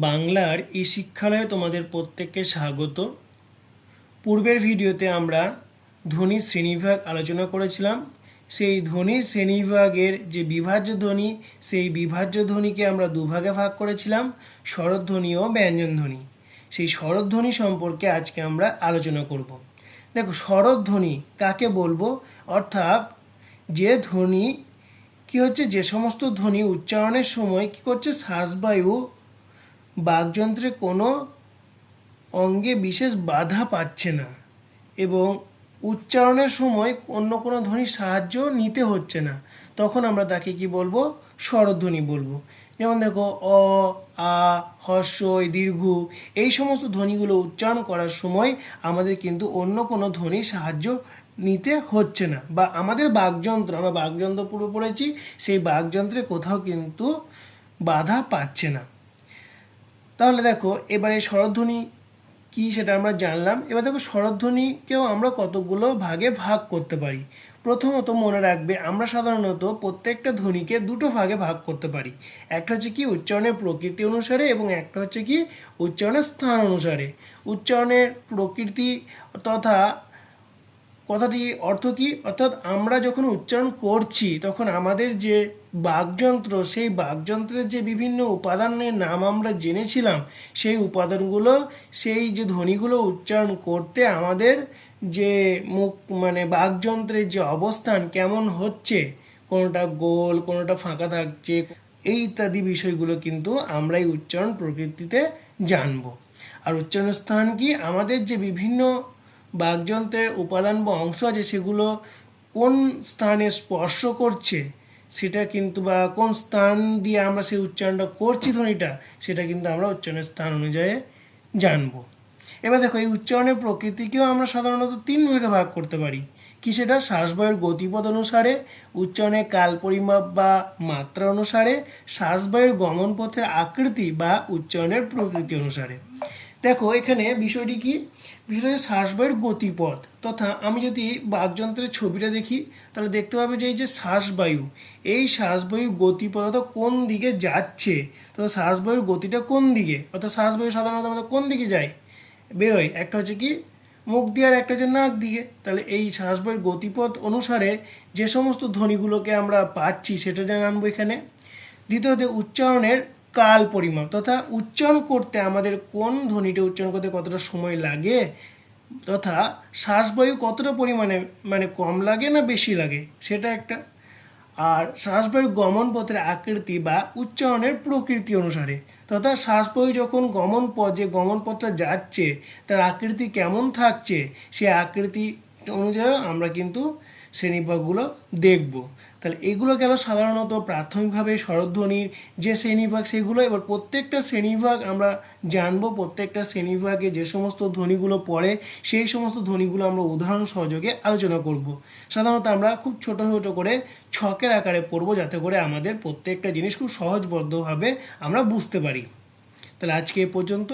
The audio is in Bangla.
বাংলার ই শিক্ষালয়ে তোমাদের প্রত্যেককে স্বাগত। পূর্বের ভিডিওতে আমরা ধ্বনির শ্রেণীবিভাগ আলোচনা করেছিলাম। সেই ধ্বনির শ্রেণীবিভাগের যে বিভাজ্য ধ্বনি, সেই বিভাজ্য ধ্বনিকে আমরা দুভাগে ভাগ করেছিলাম স্বরধ্বনি ও ব্যঞ্জনধ্বনি সেই স্বরধ্বনি সম্পর্কে আজকে আমরা আলোচনা করব। দেখো স্বরধ্বনি কাকে বলব? অর্থাৎ যে ধ্বনি, কি হচ্ছে? যে সমস্ত ধ্বনি উচ্চারণের সময় কি করছে? শ্বাসবায়ু বাকযন্ত্রে কোনো অঙ্গে বিশেষ বাধা পাচ্ছে না এবং উচ্চারণের সময় অন্য কোনো ধ্বনির সাহায্য নিতে হচ্ছে না। তখন আমরা তাকে কি বলব? স্বরধ্বনি বলব। যেমন দেখো, অ, আ হর্ষই দীর্ঘ এই সমস্ত ধ্বনিগুলো উচ্চারণ করার সময় আমাদের কিন্তু অন্য কোনো ধ্বনির সাহায্য নিতে হচ্ছে না বা আমাদের বাকযন্ত্র, আমরা বাকযন্ত্র পুরো পড়েছি, সেই বাকযন্ত্রে কোথাও কিন্তু বাধা পাচ্ছে না। তাহলে দেখো, এবারে স্বরধ্বনি কি সেটা আমরা জানলাম। এবার দেখো, স্বরধ্বনিকেও আমরা কতগুলো ভাগে ভাগ করতে পারি? প্রথমত মনে রাখবে, আমরা সাধারণত প্রত্যেকটা ধ্বনিকে দুটো ভাগে ভাগ করতে পারি। একটা হচ্ছে কি উচ্চারণের প্রকৃতি অনুসারে এবং একটা হচ্ছে কি উচ্চারণের স্থান অনুসারে। উচ্চারণের প্রকৃতি তথা কথাটি অর্থ কি? অর্থাৎ আমরা যখন উচ্চারণ করছি, তখন আমাদের যে বাকযন্ত্র, সেই বাকযন্ত্রের যে বিভিন্ন উপাদানের নাম আমরা জেনেছিলাম, সেই উপাদানগুলো, সেই যে ধ্বনিগুলো উচ্চারণ করতে আমাদের যে মুখ মানে বাকযন্ত্রের যে অবস্থান কেমন হচ্ছে, কোনোটা গোল, কোনোটা ফাঁকা থাকছে এই ইত্যাদি বিষয়গুলো কিন্তু আমরা এই উচ্চারণ প্রকৃতিতে জানব। আর উচ্চারণ স্থান কি? আমাদের যে বিভিন্ন বাকযন্ত্রের উপাদান বা অংশ আছে, সেগুলো কোন স্থানে স্পর্শ করছে, সেটা কিন্তু বা কোন স্থান দিয়ে আমরা সেই উচ্চারণটা করছি ধ্বনিটা, সেটা কিন্তু আমরা উচ্চারণের স্থান অনুযায়ী জানব। এবার দেখো, এই উচ্চারণের প্রকৃতিকেও আমরা সাধারণত তিন ভাগে ভাগ করতে পারি। কি সেটা? শ্বাসবায়ুর গতিপথ অনুসারে, উচ্চারণের কাল পরিমাপ বা মাত্রা অনুসারে শ্বাসবায়ুর গমন পথের আকৃতি বা উচ্চারণের প্রকৃতি অনুসারে। দেখো, এখানে বিষয়টি কি? বিষয়টা শ্বাসবায়ুর গতিপথ। তথা আমি যদি বাকযন্ত্রের ছবিটা দেখি, তাহলে দেখতে পাবে যে এই যে শ্বাসবায়ু, এই শ্বাসবায়ু গতিপথ অর্থাৎ কোন দিকে যাচ্ছে? তথা শ্বাসবায়ুর গতিটা কোন দিকে? অর্থাৎ শ্বাসবায়ু সাধারণত আমাদের কোন দিকে যায়? বেরোয়। একটা হচ্ছে কি? মুখ দিয়ে আর একটা হচ্ছে নাক দিয়ে। তাহলে এই শ্বাসবায়ুর গতিপথ অনুসারে যে সমস্ত ধ্বনিগুলোকে আমরা পাচ্ছি, সেটা জানব এখানে। দ্বিতীয়ত উচ্চারণের কাল পরিমাপ, তথা উচ্চারণ করতে আমাদের কোন ধ্বনিটা উচ্চারণ করতে কতটা সময় লাগে, তথা শ্বাসবায়ু কতটা পরিমাণে মানে কম লাগে না বেশি লাগে, সেটা একটা। আর শ্বাসবায়ুর গমন পথের আকৃতি বা উচ্চারণের প্রকৃতি অনুসারে, তথা শ্বাসবায়ু যখন গমন পথ যে গমন পথটা যাচ্ছে, তার আকৃতি কেমন থাকছে, সে আকৃতি অনুযায়ী আমরা কিন্তু শ্রেণীবিভাগগুলো দেখব। তাহলে এগুলো গেল সাধারণত প্রাথমিকভাবে স্বরধ্বনির যে শ্রেণীবিভাগ সেগুলো, এবার প্রত্যেকটা শ্রেণীবিভাগ আমরা জানব, প্রত্যেকটা শ্রেণীবিভাগে যে সমস্ত ধ্বনিগুলো পড়ে, সেই সমস্ত ধ্বনিগুলো আমরা উদাহরণ সহযোগে আলোচনা করব। সাধারণত আমরা খুব ছোট ছোট করে ছকের আকারে পড়ব, যাতে করে আমাদের প্রত্যেকটা জিনিস খুব সহজবদ্ধভাবে আমরা বুঝতে পারি। তাহলে আজকে এ পর্যন্ত